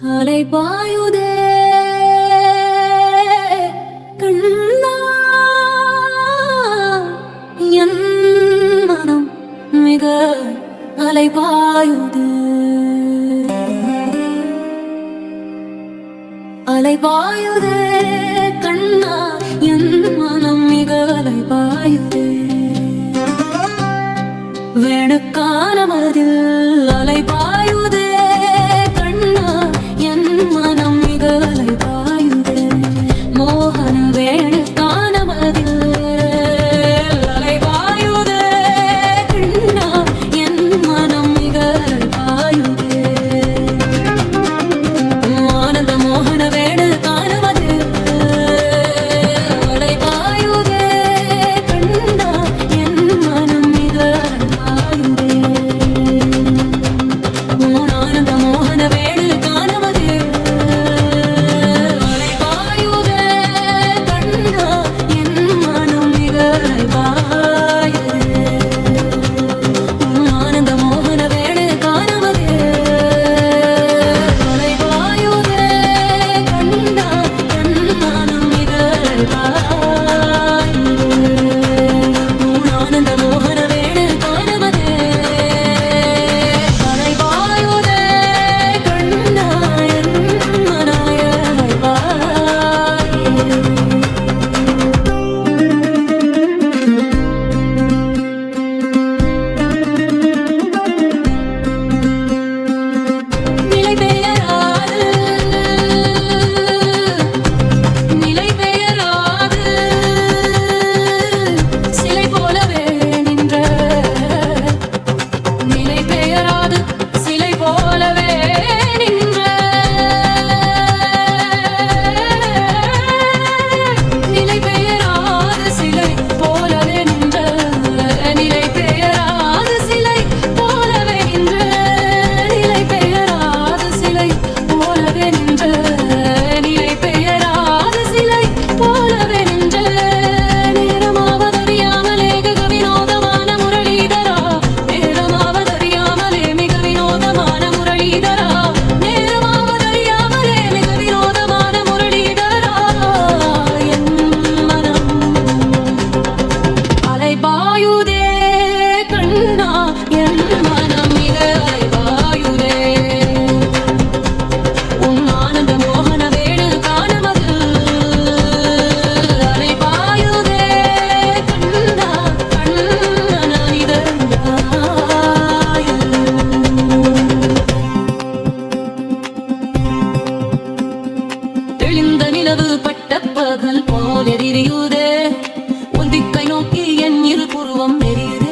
அலை பாயுதே கண்ணா என் மனம் மிக அலை பாயுது அலை பாயுதே கண்ணா என் மனம் மிக அலை பாயுதே வேணுக்கான மதில் நிலவு பட்ட பகல் போல் எரியுதே. உன் திக்கை நோக்கி என் இரு புருவம் எரியுது.